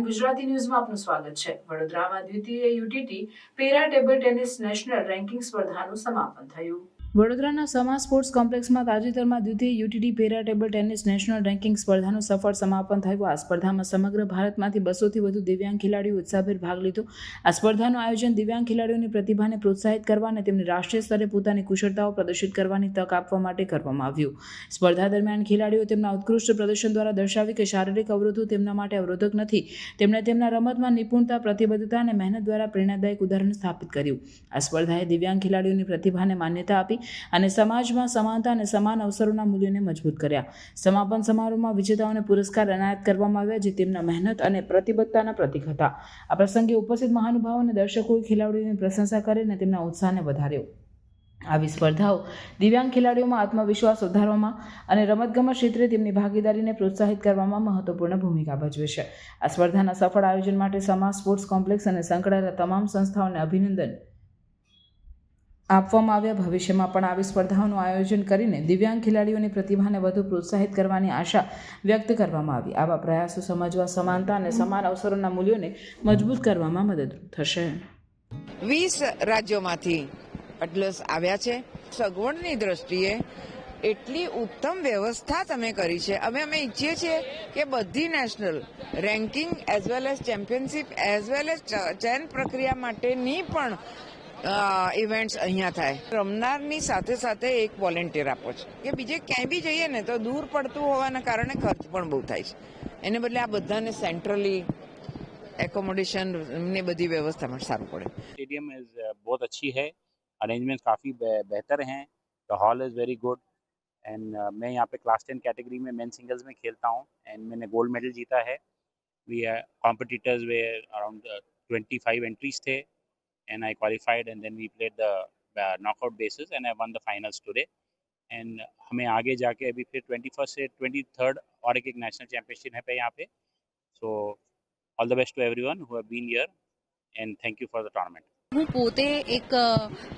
Nine Gujarati ન્યૂઝમાં આપનું સ્વાગત છે. વડોદરામાં દ્વિતીય UTT para table tennis national ranking સ્પર્ધાનું સમાપન થયું. વડોદરાના સમા સ્પોર્ટ્સ કોમ્પ્લેક્સમાં તાજેતરમાં દ્વિતીય UTT para table tennis national ranking સ્પર્ધાનું સફળ સમાપન થયું. આ સ્પર્ધામાં સમગ્ર ભારતમાંથી બસોથી વધુ દિવ્યાંગ ખેલાડીઓ ઉત્સાહભેર ભાગ લીધો. આ સ્પર્ધાનું આયોજન દિવ્યાંગ ખેલાડીઓની પ્રતિભાને પ્રોત્સાહિત કરવા અને તેમને રાષ્ટ્રીય સ્તરે પોતાની કુશળતાઓ પ્રદર્શિત કરવાની તક આપવા માટે કરવામાં આવ્યું. સ્પર્ધા દરમિયાન ખેલાડીઓ તેમના ઉત્કૃષ્ટ પ્રદર્શન દ્વારા દર્શાવી કે શારીરિક અવરોધો તેમના માટે અવરોધક નથી. તેમણે તેમના રમતમાં નિપુણતા, પ્રતિબદ્ધતા અને મહેનત દ્વારા પ્રેરણાદાયક ઉદાહરણ સ્થાપિત કર્યું. આ સ્પર્ધાએ દિવ્યાંગ ખેલાડીઓની પ્રતિભાને માન્યતા આપી અને સમાજમાં સમાનતા અને સમાન અવસરોના મૂલ્યોને મજબૂત કર્યા. સમાપન સમારોહમાં વિજેતાઓને પુરસ્કાર એનાયત કરવામાં આવ્યા, જે તેમના મહેનત અને પ્રતિબદ્ધતાના પ્રતીક હતા. આ પ્રસંગે ઉપસ્થિત મહાનુભાવો અને દર્શકોએ ખેલાડીઓની પ્રશંસા કરીને તેમના ઉત્સાહને વધાર્યો. આવી સ્પર્ધાઓ દિવ્યાંગ ખેલાડીઓમાં આત્મવિશ્વાસ વધારવામાં અને રમતગમત ક્ષેત્રે તેમની ભાગીદારીને પ્રોત્સાહિત કરવામાં મહત્વપૂર્ણ ભૂમિકા ભજવે છે. આ સ્પર્ધાના સફળ આયોજન માટે સમાજ સ્પોર્ટ્સ કોમ્પ્લેક્સ અને સંકળાયેલા તમામ સંસ્થાઓને અભિનંદન. આપવામાં આવ્યા. ભવિષ્યમાં પણ આવી સ્પર્ધાઓનું આયોજન કરીને દિવ્યાંગ ખેલાડીઓની પ્રતિભાને વધુ પ્રોત્સાહિત કરવાની આશા વ્યક્ત કરવામાં આવી. આવા પ્રયાસો સમજવા સમાનતા અને સમાન અવસરોના મૂલ્યોને મજબૂત કરવામાં મદદરૂપ થશે. વીસ રાજ્યોમાંથી અટલસ આવ્યા છે. સગવડની દ્રષ્ટિએ એટલી ઉત્તમ વ્યવસ્થા તમે કરી છે. અમે અમે ઈચ્છીએ છીએ કે બધી national ranking as well as championship as well as ચયન પ્રક્રિયા માટેની પણ ઇવેન્ટ્સ અહીંયા થાય રમનારની સાથે સાથે એક વોલેન્ટિયર આપો છે કે બીજે ક્યાંય બી જઈએ ને તો દૂર પડતું હોવાના કારણે ખર્ચ પણ બહુ થાય છે એને બદલે આ બધાને સેન્ટ્રલી એકોમોડેશન ની બધી વ્યવસ્થામાં સારું પડે स्टेडियम इज बहुत अच्छी है अरेंजमेंट्स काफ़ी बे- बेहतर हैं the hall is very good and मैं यहाँ पे क्लास टेन कैटेगरी में मेन सिंगल्स में खेलता हूँ एंड मैंने गोल्ड मेडल जीता है we competitors were around twenty five entries थे and I qualified and then we played the knockout basis and I won the finals today and हमें आगे जाके अभी फिर ट्वेंटी फर्स्ट से ट्वेंटी थर्ड और एक एक नेशनल चैम्पियनशिप है पे यहाँ पे so all the best to every one who have been here and thank you for the tournament હું પોતે એક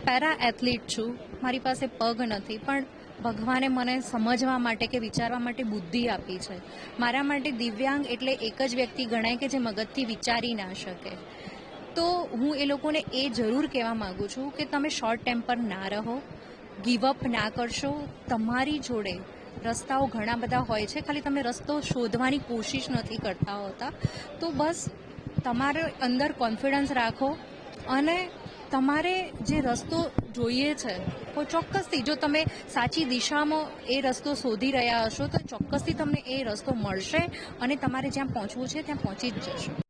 પેરા એથ્લીટ છું મારી પાસે પગ નથી પણ ભગવાને મને સમજવા માટે કે વિચારવા માટે બુદ્ધિ આપી છે મારા માટે દિવ્યાંગ એટલે એક જ વ્યક્તિ ગણાય કે જે મગજથી વિચારી ના શકે તો હું એ લોકોને એ જરૂર કહેવા માગું છું કે તમે શોર્ટ ટેમ્પર ના રહો ગીવઅપ ના કરશો. તમારી જોડે રસ્તાઓ ઘણા બધા હોય છે, ખાલી તમે રસ્તો શોધવાની કોશિશ નથી કરતા હોતા. તો બસ તમારે અંદર કોન્ફિડન્સ રાખો અને તમારે જે રસ્તો જોઈએ છે, તો ચોક્કસથી જો તમે સાચી દિશામાં એ રસ્તો શોધી રહ્યા હશો, તો ચોક્કસથી તમને એ રસ્તો મળશે અને તમારે જ્યાં પહોંચવું છે, ત્યાં પહોંચી જ જશો.